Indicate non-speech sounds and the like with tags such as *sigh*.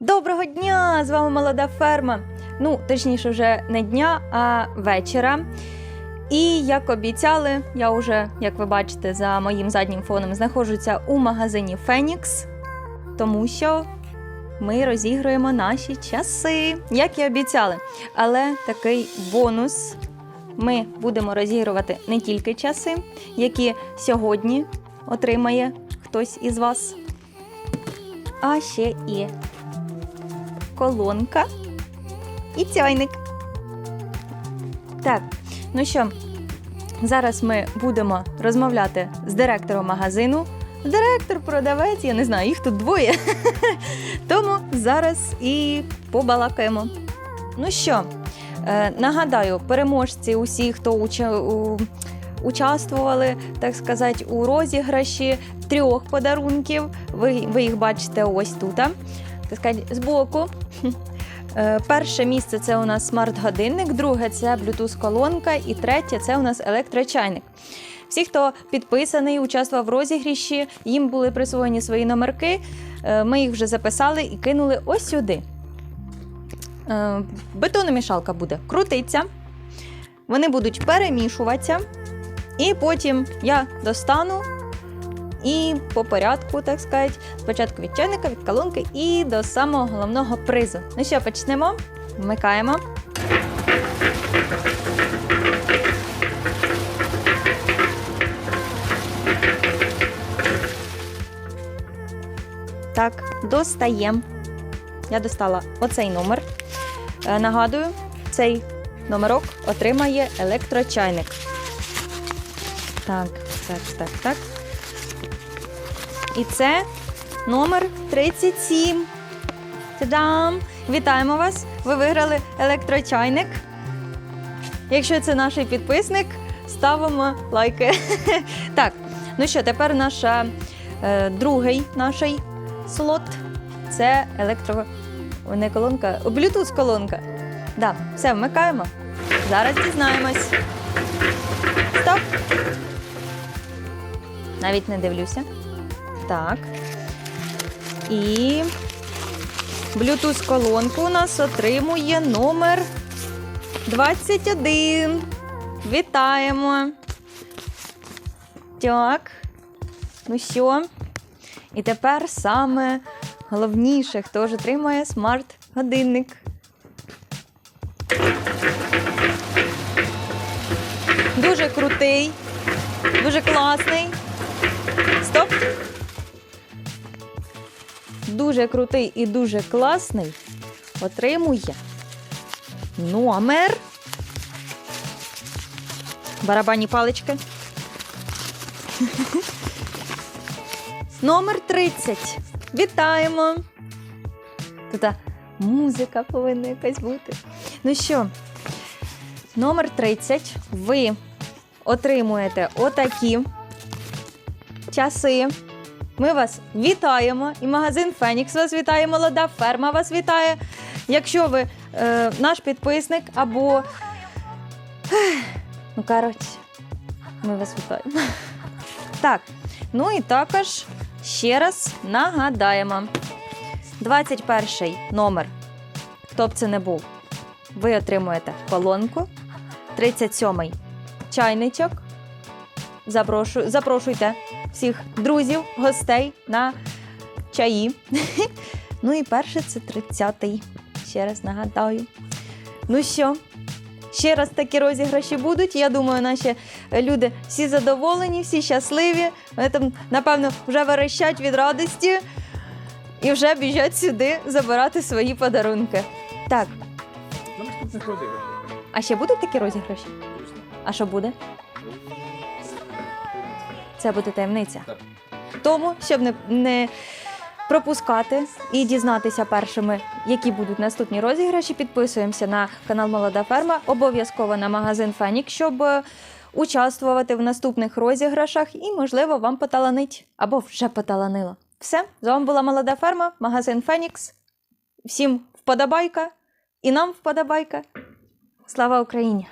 Доброго дня! З вами молода ферма. Ну, точніше, вже не дня, а вечора. І як обіцяли, я вже, як ви бачите, за моїм заднім фоном знаходжуся у магазині Фенікс, тому що ми розігруємо наші часи, як і обіцяли. Але такий бонус ми будемо розігрувати не тільки часи, які сьогодні отримає хтось із вас, а ще і колонка і цяйник. Так, ну що, зараз ми будемо розмовляти з директором магазину. Директор, продавець, я не знаю, їх тут двоє. *laughs* Тому зараз і побалакаємо. Ну що, е, нагадаю, переможці усі, хто у, участвували, так сказати, у розіграші трьох подарунків. Ви, ви їх бачите ось тут. Так сказати, збоку. Е, Перше місце це у нас смарт-годинник, друге це Bluetooth-колонка і третє це у нас електрочайник. Всі, хто підписаний, участвував в розігріші, їм були присвоєні свої номерки. Е, Ми їх вже записали і кинули ось сюди. Е, Бетономішалка буде крутитися, вони будуть перемішуватися, і потім я достану і по порядку, так сказати, спочатку від чайника, від колонки і до самого головного призу. Ну що, почнемо? Вмикаємо. Так, достаємо. Я достала оцей номер. Е, Нагадую, цей номерок отримає електрочайник. Так, так, так, так. І це номер 37. Та-дам! Вітаємо вас! Ви виграли електрочайник. Якщо це наш підписник, ставимо лайки. *laughs* Так, ну що, тепер наша е, другий наш слот це електро. Не колонка, Bluetooth колонка. Да, все, вмикаємо. Зараз дізнаємось. Стоп! Навіть не дивлюся. Так. І Bluetooth колонку у нас отримує номер 21. Вітаємо. Так. Ну що? І тепер саме головніше, хто ж отримує смарт-годинник. Дуже крутий, дуже класний. Стоп! Дуже крутий і дуже класний отримує номер. Барабанні палички. *laughs* Номер 30. Вітаємо! Тут музика повинна якась бути. Ну що, номер 30. Ви отримуєте отакі часи. Ми вас вітаємо. І магазин Фенікс вас вітає, молода ферма вас вітає. Якщо ви е, наш підписник або. Ну, коротше, ми вас вітаємо. Так, ну і також ще раз нагадаємо: 21 номер, хто б це не був, ви отримуєте колонку. 37-й чайничок. Запрошую, запрошуйте всіх друзів, гостей на чаї. *laughs* Ну і перше це 30-й. Ще раз нагадаю. Ну що, ще раз такі розіграші будуть. Я думаю, наші люди всі задоволені, всі щасливі. Вони там, напевно, вже верещать від радості і вже біжать сюди забирати свої подарунки. Так, розіграшах. а ще будуть такі розіграші? А що буде? Це буде таємниця. Так. Тому, щоб не, не пропускати і дізнатися першими, які будуть наступні розіграші, підписуємося на канал Молода Ферма, обов'язково на магазин Фенік, щоб е, участвувати в наступних розіграшах і, можливо, вам поталанить або вже поталанило. Все, з вами була Молода Ферма, магазин Фенікс. Всім вподобайка і нам вподобайка. Слава Україні!